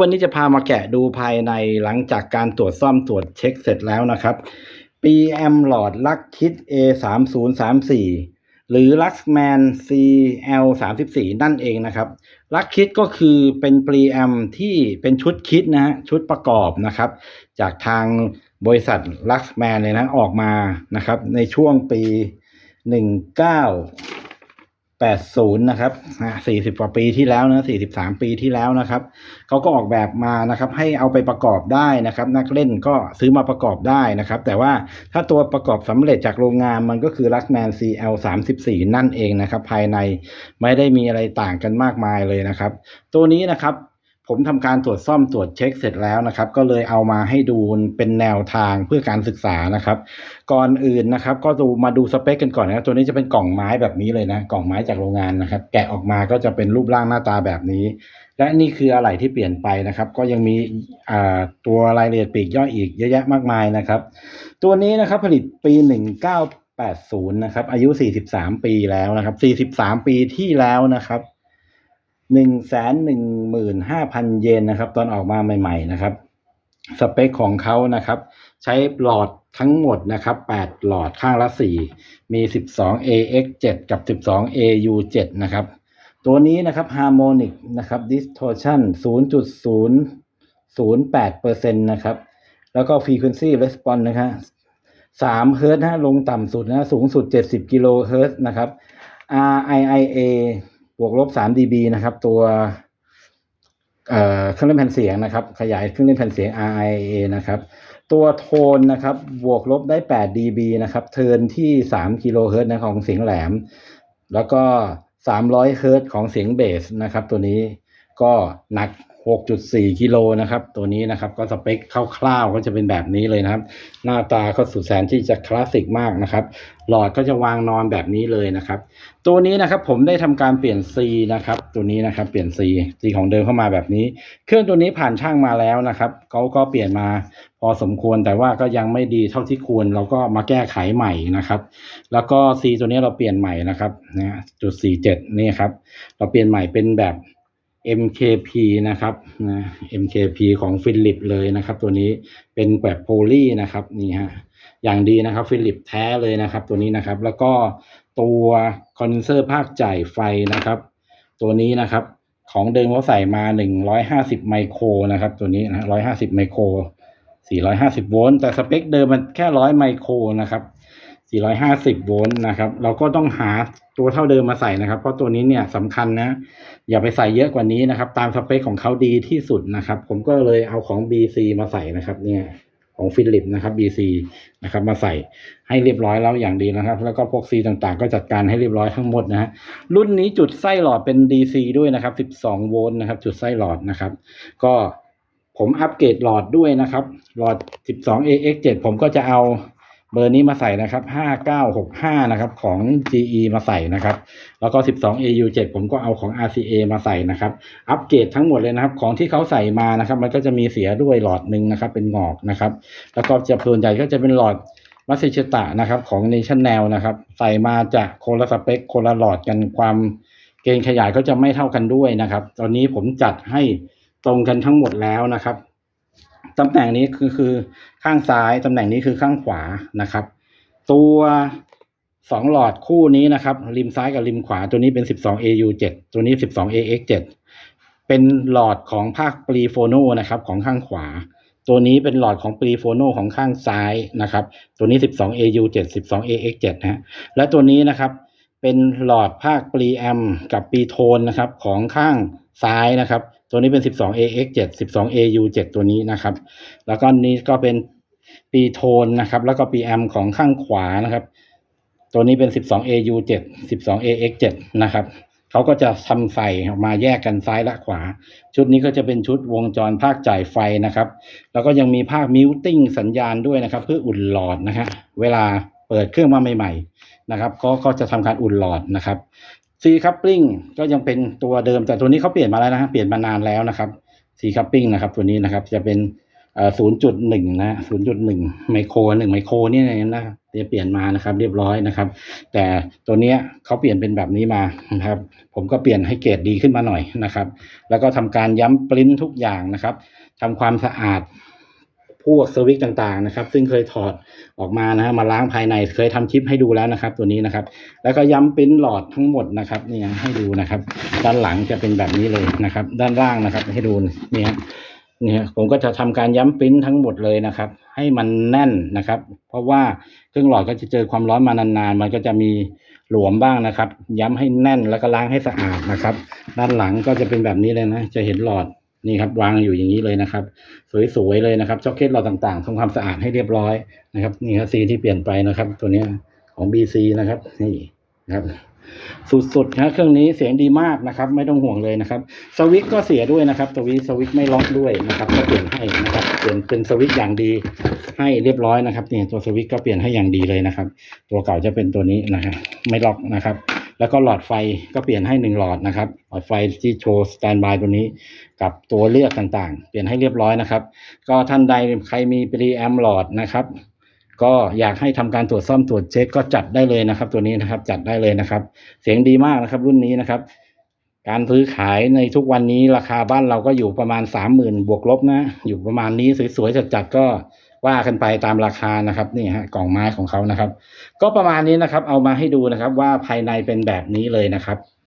วันนี้จะพามาแกะดูภายในหลังจากการตรวจซ่อมตรวจเช็คเสร็จแล้วนะครับ PM หลอดลักคิด A 3 0 3 4หรือ Luxman CL 3 4นั่นเองนะครับ ลักคิดก็คือเป็น PM ที่เป็นชุดคิดนะฮะชุดประกอบนะครับ จากทางบริษัท Luxman เลยนะออกมานะครับ ในช่วงปี 19 80นะครับ40กว่าปีที่แล้วนะ43ปีที่แล้วนะครับเขาก็ออกแบบมานะครับ ให้เอาไปประกอบได้นะครับ นักเล่นก็ซื้อมาประกอบได้นะครับ แต่ว่าถ้าตัวประกอบสำเร็จจากโรงงานมันก็คือ Luxman CL 34นั่นเองนะครับ ภายในไม่ได้มีอะไรต่างกันมากมายเลยนะครับ ตัวนี้นะครับ ผมทำการตรวจซ่อมตรวจเช็คเสร็จแล้วนะครับ ก็เลยเอามาให้ดูเป็นแนวทางเพื่อการศึกษานะครับ ก่อนอื่นนะครับ ก็ดูมาดูสเปคกันก่อนนะตัวนี้จะเป็นกล่องไม้แบบนี้เลยนะกล่องไม้จากโรงงานนะครับ แกะออกมาก็จะเป็นรูปร่างหน้าตาแบบนี้ และนี่คืออะไหล่ที่เปลี่ยนไปนะครับ ก็ยังมีตัวรายละเอียดปลีกย่อยอีกเยอะแยะมากมายนะครับ ตัวนี้นะครับผลิตปี 1980 นะครับ อายุ 43 ปีแล้วนะครับ 43 ปีที่แล้วนะครับ หนึ่งแสนหนึ่งหมื่นห้าพันเยนนะครับ ตอนออกมาใหม่ ๆ นะครับ สเปคของเขานะครับ ใช้หลอดทั้งหมดนะครับ8หลอดข้างละ4มี12 AX 7กับ12 AU 7นะครับ ตัวนี้นะครับ Harmonic นะครับ Distortion 0.008%นะครับ แล้วก็ Frequency Response นะครับ3เฮิร์ตนะลงต่ำสุดนะ สูงสุด70กิโลเฮิร์ตนะครับ RIIA บวกลบ3 dB นะครับ ตัวเอ่อเครื่องเล่นแผ่นเสียงนะครับ ขยายเครื่องเล่นแผ่นเสียง RIA นะครับ ตัวโทนนะครับ บวกลบได้ 8 dB นะครับ เทินที่ 3 กิโลเฮิรตซ์นะของเสียงแหลม แล้วก็ 300 เฮิรตซ์ของเสียงเบสนะครับ ตัวนี้ก็หนัก 6.4 กิโลนะครับ ตัวนี้นะครับก็สเปคคร่าวๆก็จะเป็นแบบนี้เลยนะครับ หน้าตาก็สุดแสนที่จะคลาสสิกมากนะครับ หลอดก็จะวางนอนแบบนี้เลยนะครับ ตัวนี้นะครับผมได้ทำการเปลี่ยน C นะครับ ตัวนี้นะครับเปลี่ยน C C ของเดิมเข้ามาแบบนี้ เครื่องตัวนี้ผ่านช่างมาแล้วนะครับเขาก็เปลี่ยนมาพอสมควรแต่ว่าก็ยังไม่ดีเท่าที่ควรเราก็มาแก้ไขใหม่นะครับ แล้วก็ C ตัวนี้เราเปลี่ยนใหม่นะครับนะจุด47นี่ครับเราเปลี่ยนใหม่เป็นแบบ MKP นะครับนะ MKP ของฟิลิปเลยนะครับ ตัวนี้เป็นแบบโพลีนะครับนี่ฮะอย่างดีนะครับฟิลิปแท้เลยนะครับ ตัวนี้นะครับ แล้วก็ตัวคอนเซอร์ภาคจ่ายไฟนะครับ ตัวนี้นะครับ ของเดิมเขาใส่มา 150 ไมโครนะครับ ตัวนี้นะ150 ไมโคร 450 โวลต์แต่สเปคเดิมมันแค่ 100 ไมโครนะครับ 450 โวลต์นะครับ เราก็ต้องหาตัวเท่าเดิมมาใส่นะครับ เพราะตัวนี้เนี่ยสำคัญนะ อย่าไปใส่เยอะกว่านี้นะครับ ตามสเปคของเขาดีที่สุดนะครับ ผมก็เลยเอาของ BC มาใส่นะครับ เนี่ยของฟิลิปนะครับ BC นะครับ มาใส่ให้เรียบร้อยแล้วอย่างดีนะครับ แล้วก็พวก C ต่างๆ ก็จัดการให้เรียบร้อยทั้งหมดนะฮะรุ่นนี้จุดไส้หลอดเป็น DC ด้วยนะครับ 12 โวลต์นะครับ จุดไส้หลอดนะครับ ก็ผมอัปเกรดหลอดด้วยนะครับ หลอด 12 AX 7 ผมก็จะเอา เบอร์นี้มาใส่นะครับ 5965 นะครับ ของ GE มาใส่นะครับ แล้วก็ 12 AU 7 ผมก็เอาของ RCA มาใส่นะครับ อัปเกรดทั้งหมดเลยนะครับ ของที่เขาใส่มานะครับ มันก็จะมีเสียด้วยหลอดหนึ่งนะครับ เป็นงอกนะครับ แล้วก็จะส่วนใหญ่ก็จะเป็นหลอดมัสซิชตะนะครับ ของ Nation n e l นะครับ ใส่มาจากโคนละสเปคคนละหลอดกันความเกณฑ์ขยายก็จะไม่เท่ากันด้วยนะครับ ตอนนี้ผมจัดให้ตรงกันทั้งหมดแล้วนะครับ ตำแหน่งนี้คือคือข้างซ้ายตำแหน่งนี้คือข้างขวานะครับ ตัวสองหลอดคู่นี้นะครับ ริมซ้ายกับริมขวาตัวนี้เป็น 12 AU 7 ตัวนี้ 12 AX 7 เป็นหลอดของภาคปรีโฟโนนะครับของข้างขวา ตัวนี้เป็นหลอดของปรีโฟโนของข้างซ้ายนะครับ ตัวนี้ 12 AU 7 12 AX 7 นะฮะและตัวนี้นะครับ เป็นหลอดภาคปรีแอมกับปรีโทนนะครับของข้างซ้ายนะครับ ตัวนี้เป็น 12 AX 7 12 AU 7 ตัวนี้นะครับ แล้วก็นี้ก็เป็นปีโทนนะครับ แล้วก็ปีแอมของข้างขวานะครับ ตัวนี้เป็น 12 AU 7 12 AX 7 นะครับเขาก็จะทำใส่ออกมาแยกกันซ้ายและขวา ชุดนี้ก็จะเป็นชุดวงจรภาคจ่ายไฟนะครับ แล้วก็ยังมีภาคมิวติ้งสัญญาณด้วยนะครับ เพื่ออุ่นหลอดนะฮะเวลาเปิดเครื่องมาใหม่ ๆ นะครับก็ก็จะทำการอุ่นหลอดนะครับ C coupling ก็ยังเป็นตัวเดิมแต่ตัวนี้เขาเปลี่ยนมาแล้วนะเปลี่ยนมานานแล้วนะครับ C coupling นะครับตัวนี้นะครับจะเป็นศูนย์จุดหนึ่งนะศูนย์จุดหนึ่งไมโครหนึ่งไมโครเนี่ยนะจะเปลี่ยนมานะครับ เรียบร้อยนะครับ แต่ตัวเนี้ยเขาเปลี่ยนเป็นแบบนี้มานะครับ ผมก็เปลี่ยนให้เกรดดีขึ้นมาหน่อยนะครับ แล้วก็ทำการย้ำปริ้นทุกอย่างนะครับทำความสะอาด พวกสวิตต่างๆนะครับ ซึ่งเคยถอดออกมานะฮะมาล้างภายในเคยทำคลิปให้ดูแล้วนะครับ ตัวนี้นะครับ แล้วก็ย้ำปริ้นหลอดทั้งหมดนะครับนี่ให้ดูนะครับ ด้านหลังจะเป็นแบบนี้เลยนะครับ ด้านล่างนะครับ ให้ดูนี่ฮะนี่ฮะผมก็จะทำการย้ำปริ้นทั้งหมดเลยนะครับ ให้มันแน่นนะครับ เพราะว่าเครื่องหลอดก็จะเจอความร้อนมานานๆ มันก็จะมีหลวมบ้างนะครับ ย้ำให้แน่นแล้วก็ล้างให้สะอาดนะครับ ด้านหลังก็จะเป็นแบบนี้เลยนะ จะเห็นหลอด นี่ครับวางอยู่อย่างนี้เลยนะครับ สวยๆเลยนะครับช็อกเก็ตหลอดต่างๆทำความสะอาดให้เรียบร้อยนะครับ นี่ครับสีที่เปลี่ยนไปนะครับ ตัวนี้ของ BC นะครับ นี่นะครับสุดๆนะเครื่องนี้เสียงดีมากนะครับ ไม่ต้องห่วงเลยนะครับ สวิตก็เสียด้วยนะครับสวิตสวิตไม่ล็อกด้วยนะครับก็เปลี่ยนให้นะครับเปลี่ยนเป็นสวิตอย่างดีให้เรียบร้อยนะครับเนี่ยตัวสวิตก็เปลี่ยนให้อย่างดีเลยนะครับ ตัวเก่าจะเป็นตัวนี้นะครับไม่ล็อกนะครับ แล้วก็หลอดไฟก็เปลี่ยนให้หนึ่งหลอดนะครับ หลอดไฟที่โชว์สแตนบายตัวนี้กับตัวเลือกต่างๆ เปลี่ยนให้เรียบร้อยนะครับ ก็ท่านใดใครมีปรีแอมหลอดนะครับ ก็อยากให้ทำการตรวจซ่อมตรวจเช็คก็จัดได้เลยนะครับ ตัวนี้นะครับจัดได้เลยนะครับ เสียงดีมากนะครับ รุ่นนี้นะครับ การซื้อขายในทุกวันนี้ราคาบ้านเราก็อยู่ประมาณสามหมื่นบวกลบนะ อยู่ประมาณนี้สวยๆจัดๆก็ ว่ากันไปตามราคานะครับนี่ฮะกล่องไม้ของเขานะครับ ก็ประมาณนี้นะครับ เอามาให้ดูนะครับว่าภายในเป็นแบบนี้เลยนะครับ